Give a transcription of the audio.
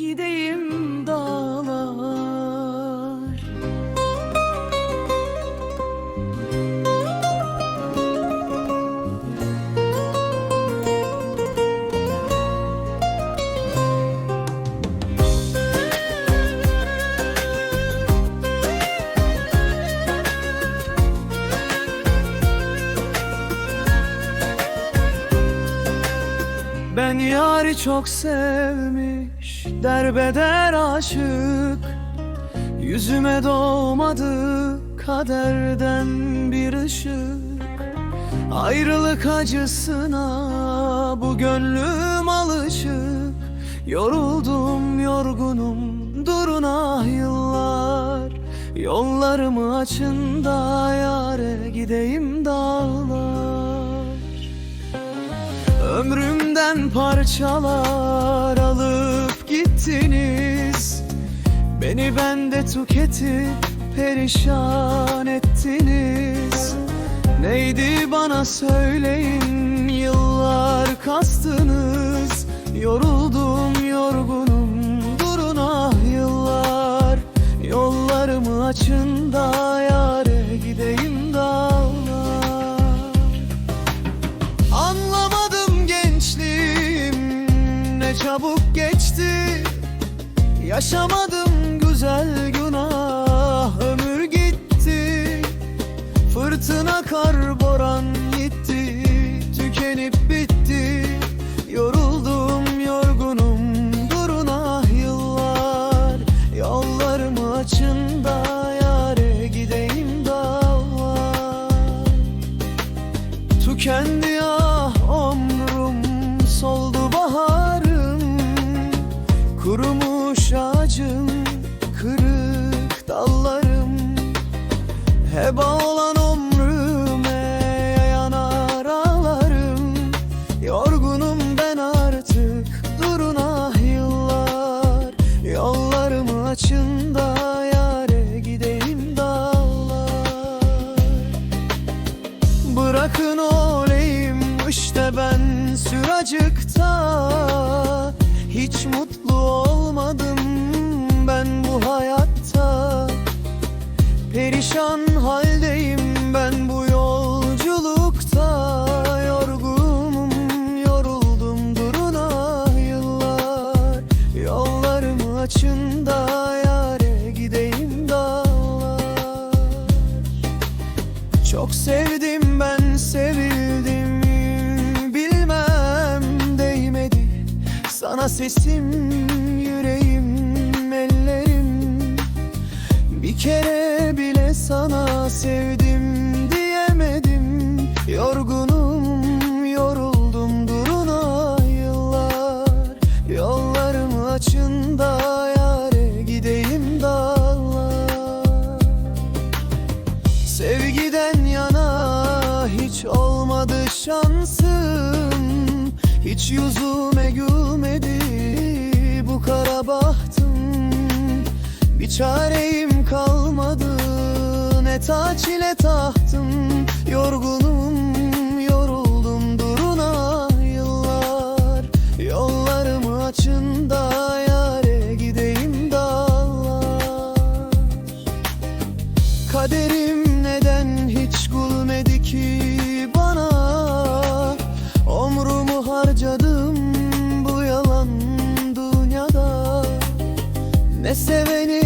gideyim dağlar. Ben yari çok sevmiş Derbeder aşık Yüzüme doğmadı Kaderden bir ışık. Ayrılık acısına Bu gönlüm alışık. Yoruldum yorgunum Durun ah yıllar. Yollarımı açın da Yare gideyim dağlar. Ömrümden parçalar alıp gittiniz Beni bende tüketip perişan ettiniz. Neydi bana söyleyin yıllar kastınız. Yoruldum yorgunum durun ah yıllar. Yollarımı açın da yare gideyim dağlar. Anlamadım gençliğim ne çabuk geçti Yaşamadım güzel günah. Ömür gitti. Fırtına kar boran gitti. Tükenip bitti. Yoruldum yorgunum. Durun ah yıllar. Yollarımı açın da yare gideyim dağlar. Tükendi ah ömrüm soldu Heba olan ömrüme yanar ağlarım Yorgunum ben artık durun ah yıllar. Yollarımı açın da yare gideyim dağlar. Bırakın oleyim işte ben süracıkta. Hiç mutlu Perişan haldeyim ben bu yolculukta. Yorgunum yoruldum durun ah yıllar. Yollarımı açın da yare gideyim dağlar. Çok sevdim ben sevildim. Bilmem değmedi. Sana sesim yüreğim kere bile sana sevdim diyemedim. Yorgunum yoruldum durun ah yıllar. Yollarımı açın da yare gideyim dağlar. Sevgiden yana hiç olmadı şansım. Hiç yüzüme gülmedi bu kara bahtım. Bir çareyim ne taç ile tahtım Yorgunum yoruldum. Durun ah yıllar Yollarımı açın da yare gideyim dağlar. Kaderim neden hiç gülmedi ki bana? Omrumu harcadım bu yalan dünyada. Ne sevenim